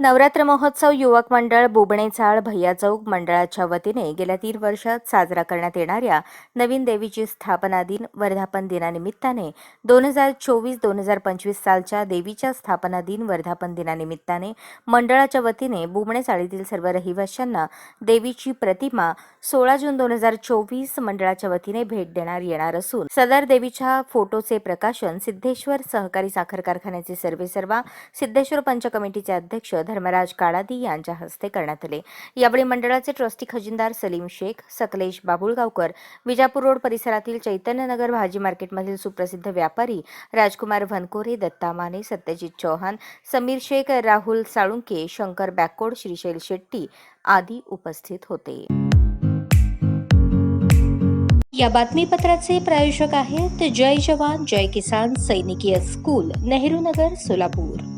नवरात्र महोत्सव युवक मंडळ बुबणेचाळ भैया चौक मंडळाच्या वतीने गेल्या तीन वर्षात साजरा करण्यात येणाऱ्या नवीन देवीची स्थापना दिन वर्धापन दिनानिमित्ताने दोन हजार चोवीस दोन हजार पंचवीस सालच्या देवीच्या स्थापना दिन वर्धापन दिनानिमित्ताने मंडळाच्या वतीने बुबणे चाळीतील सर्व रहिवाशांना देवीची प्रतिमा सोळा जून दोन हजार चोवीस मंडळाच्या वतीने भेट देणार येणार असून सदर देवीच्या फोटोचे प्रकाशन सिद्धेश्वर सहकारी साखर कारखान्याचे सर्वेसर्वा सिद्धेश्वर पंच कमिटीचे अध्यक्ष धर्मराज काळादी यांच्या हस्ते करण्यात आले. यावेळी मंडळाचे ट्रस्टी खजिनदार सलीम शेख सकलेश बाबुळगावकर विजापूर रोड परिसरातील चैतन्यनगर भाजी मार्केटमधील सुप्रसिद्ध व्यापारी राजकुमार भनकोरे दत्ता माने सत्यजित चौहान समीर शेख राहुल साळुंके शंकर बॅकोड श्रीशैल शेट्टी आदी उपस्थित होते. या बातमीपत्राचे प्रायोजक आहेत जय जवान जय किसान सैनिकीय स्कूल नेहरू नगर सोलापूर.